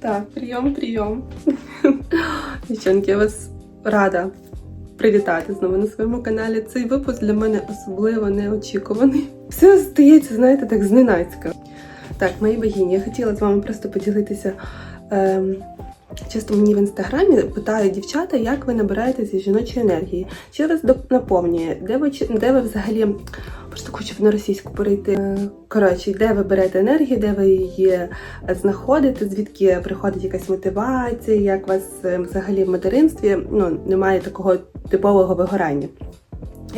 Так, прийом, прийом. Дівчонки, я вас рада привітати знову на своєму каналі. Цей випуск для мене особливо неочікуваний. Все стається, знаєте, так зненацька. Так, мої богині, я хотіла з вами просто поділитися. Ем, Часто мені в інстаграмі питають дівчата, як ви набираєтеся жіночої енергії, що вас наповнює, де ви де ви взагалі просто хочу на російську перейти. Е, Коротше, де ви берете енергію, де ви її знаходите, звідки приходить якась мотивація, як у вас е, взагалі в материнстві ну, немає такого типового вигорання.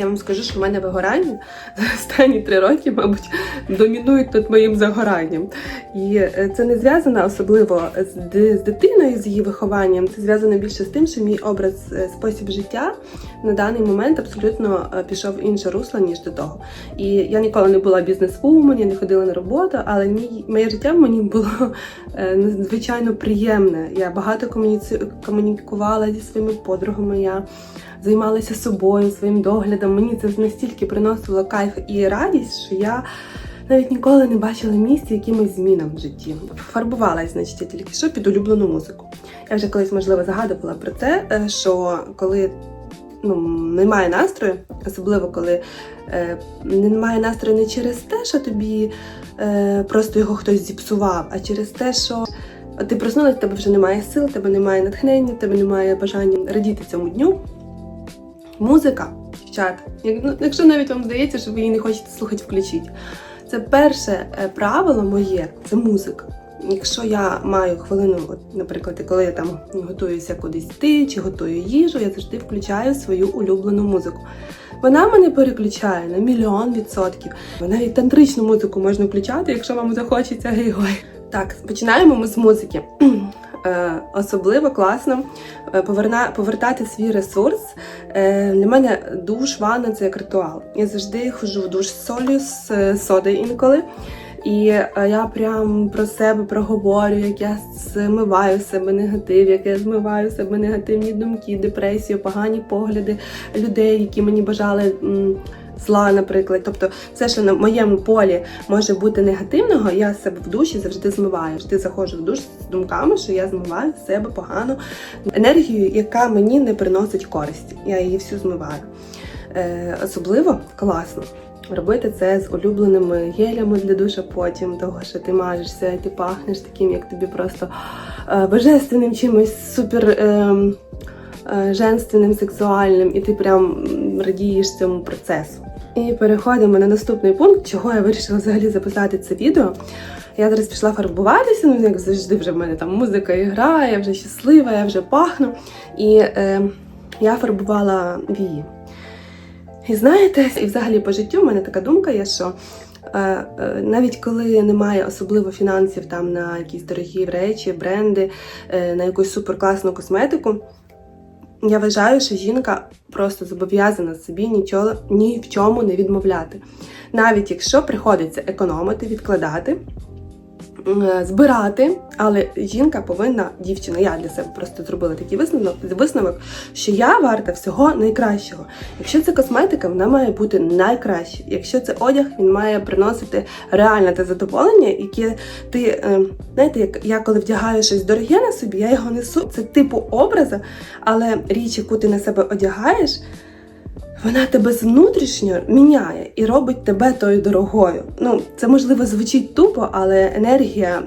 Я вам скажу, що в мене вигорання за останні три роки, мабуть, домінують над моїм загоранням. І е, це не зв'язано особливо з, ди- з дитиною, з її вихованням. Це зв'язано більше з тим, що мій образ, е, спосіб життя на даний момент абсолютно е, пішов в інше русло, ніж до того. І я ніколи не була бізнес-вумен, я не ходила на роботу, але мій, моє життя мені було надзвичайно приємне. Я багато комуніці- комунікувала зі своїми подругами. Я займалася собою, своїм доглядом. Мені це настільки приносило кайф і радість, що я навіть ніколи не бачила місця якимось змінам в житті. Фарбувалась, значить, я тільки що під улюблену музику. Я вже колись, можливо, загадувала про те, е, що коли ну, немає настрою, особливо коли е, немає настрою не через те, що тобі е, просто його хтось зіпсував, а через те, що ти проснулась, в тебе вже немає сил, тебе немає натхнення, тебе немає бажання радіти цьому дню. Музика, дівчата, як- ну, якщо навіть вам здається, що ви її не хочете слухати, включіть. Це перше е, правило моє це музика. Якщо я маю хвилину, от, наприклад, коли я там готуюся кудись йти чи готую їжу, я завжди включаю свою улюблену музику. Вона мене переключає на мільйон відсотків. Навіть тантричну музику можна включати, якщо вам захочеться гей-гой. Так, починаємо ми з музики. Е, особливо класно е, повертати свій ресурс. Е, для мене душ, ванна це як ритуал. Я завжди ходжу в душ з солью, з содою інколи. І я прям про себе проговорю, як я змиваю себе негатив, як я змиваю себе негативні думки, депресію, погані погляди людей, які мені бажали. Зла, наприклад, тобто все, що на моєму полі може бути негативного, я себе в душі завжди змиваю. Завжди заходжу в душ з думками, що я змиваю з себе погану енергію, яка мені не приносить користі. Я її всю змиваю. Е, особливо класно робити це з улюбленими гелями для душа потім, того, що ти мажешся, ти пахнеш таким, як тобі просто е, божественним чимось супер. Е, е, Женственним, сексуальним, і ти прям радієш цьому процесу. І переходимо на наступний пункт, чого я вирішила взагалі записати це відео. Я зараз пішла фарбуватися, ну як завжди, вже в мене там музика і грає, я вже щаслива, я вже пахну. І е, я фарбувала вії. І знаєте, і взагалі по життю в мене така думка є, що е, е, навіть коли немає особливо фінансів там на якісь дорогі речі, бренди, е, на якусь суперкласну косметику, я вважаю, що жінка просто зобов'язана собі нічого ні в чому не відмовляти. Навіть якщо приходиться економити, відкладати, збирати, але жінка повинна, дівчина, я для себе просто зробила такий висновок, висновок, що я варта всього найкращого. Якщо це косметика, вона має бути найкраща. Якщо це одяг, він має приносити реальне те задоволення, яке ти, е, знаєте, як я коли вдягаю щось дороге на собі, я його несу. Це типу образа, але річ, яку ти на себе одягаєш, вона тебе внутрішньо міняє і робить тебе тою дорогою. Ну, це можливо звучить тупо, але енергія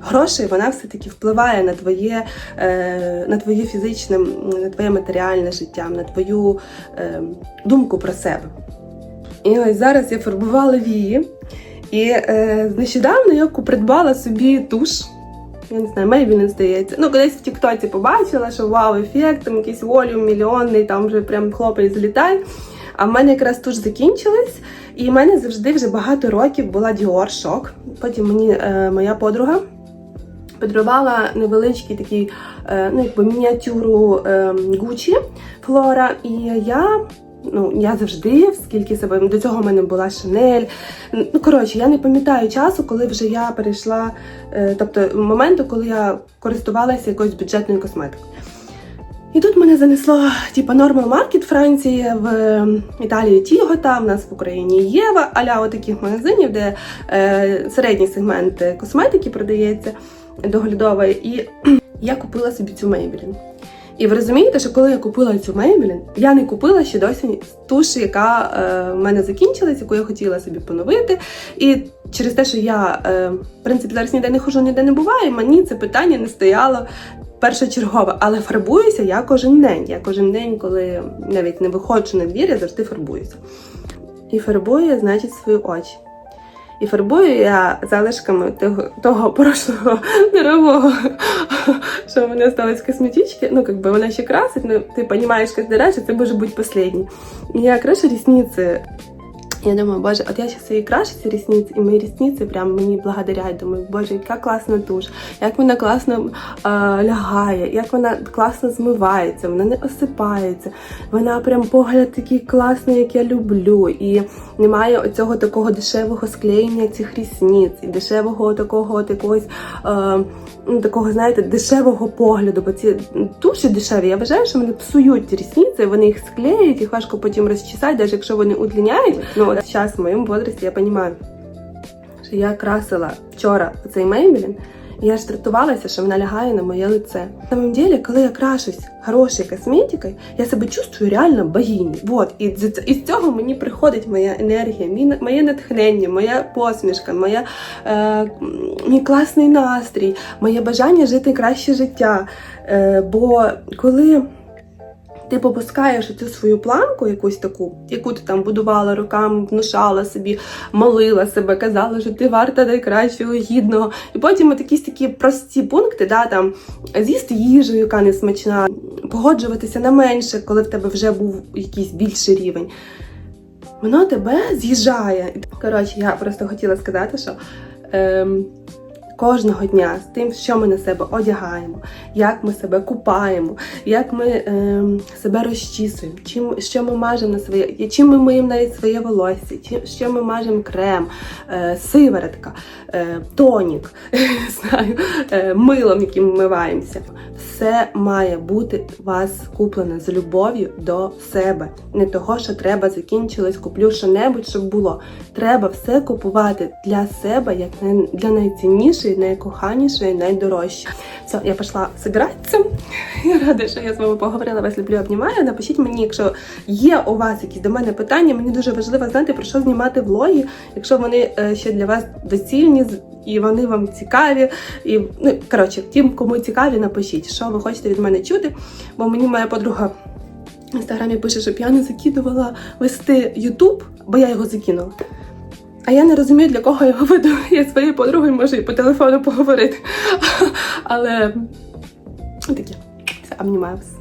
грошей вона все-таки впливає на твоє, е, на твоє фізичне, на твоє матеріальне життя, на твою е, думку про себе. І ось зараз я фарбувала вії, і е, нещодавно я придбала собі туш. Я не знаю, Maybelline, здається. Ну, колись в Тіктоці побачила, що вау, ефект, там якийсь волюм мільйонний, там вже прям хлопець злітає. А в мене якраз туш закінчилась, і в мене завжди вже багато років була Dior шок. Потім мені е, моя подруга подарувала невеличкий такий, е, ну, якби мініатюру е, Gucci Flora, і я. Ну, я завжди, скільки себе до цього в мене була Шанель. Ну, коротше, я не пам'ятаю часу, коли вже я перейшла, е, тобто моменту, коли я користувалася якоюсь бюджетною косметикою. І тут мене занесло типу, Normal Market Франції, в е, Італії Тігота, в нас в Україні Єва, аля таких магазинів, де е, середній сегмент косметики продається доглядової. І я купила собі цю Maybelline. І ви розумієте, що коли я купила цю Maybelline, я не купила ще досі туші, яка е, в мене закінчилась, яку я хотіла собі поновити. І через те, що я, е, в принципі, зараз ніде не хожу, ніде не буваю, мені це питання не стояло першочергове. Але фарбуюся я кожен день. Я кожен день, коли навіть не виходжу на двір, я завжди фарбуюся. І фарбую, значить, свої очі. І фарбую я залишками того, того прошлого дорогого, що у мене осталось косметички. Ну, как бы вона ще красить, ну ти розумієш, як що це може бути останній. Я крашу ресниці. Я думаю, боже, от я зараз її крашу ці ресниці, і мої ресниці прям мені благодарять. Думаю, боже, яка класна туш, як вона класно е, лягає, як вона класно змивається, вона не осипається. Вона прям погляд такий класний, як я люблю. І немає оцього такого дешевого склеєння цих рісниць, і дешевого такого от якогось. Е, такого, знаєте, дешевого погляду, бо ці туші дешеві. Я вважаю, що вони псують ті рісниці, вони їх склеюють, їх важко потім розчесати, навіть якщо вони удлиняють. Ну, от зараз в моєму возрасті я розумію, що я красила вчора цей Maybelline, і я ж дратувалася, що вона лягає на моє лице. На самом деле, коли я крашусь хорошою косметикою, я себе чувствую реально богиней. Вот. І з, цього мені приходить моя енергія, моє натхнення, моя посмішка, моя, е, мій класний настрій, моє бажання жити краще життя. Е, бо коли ти попускаєш цю свою планку, якусь таку, яку ти там будувала роками, внушала собі, молила себе, казала, що ти варта найкращого, гідного. І потім от якісь такі прості пункти, да, там з'їсти їжу, яка не смачна, погоджуватися на менше, коли в тебе вже був якийсь більший рівень. Воно тебе з'їжджає. Коротше, я просто хотіла сказати, що. Ем, Кожного дня з тим, що ми на себе одягаємо, як ми себе купаємо, як ми е, себе розчісуємо, чим що ми мажемо на своє, чим ми миємо навіть своє волосся, чим що ми мажемо крем, е, сиворотка, е, тонік, знаю, е, милом, яким ми вмиваємося. Все має бути у вас куплене з любов'ю до себе. Не того, що треба закінчилось, куплю що-небудь, щоб було. Треба все купувати для себе, як для найціннішої, найкоханішої, найдорожчої. Все, я пішла збиратися. Я рада, що я з вами поговорила. Вас люблю, обнімаю. Напишіть мені, якщо є у вас якісь до мене питання. Мені дуже важливо знати, про що знімати влоги, якщо вони е, ще для вас доцільні і вони вам цікаві. І ну коротше, тим, кому цікаві, напишіть, що ви хочете від мене чути. Бо мені моя подруга в інстаграмі пише, щоб я не закидувала вести Ютуб, бо я його закинула. А я не розумію, для кого я його веду. Я своєю подругою можу і по телефону поговорити. Але таке. Обнімаю вас.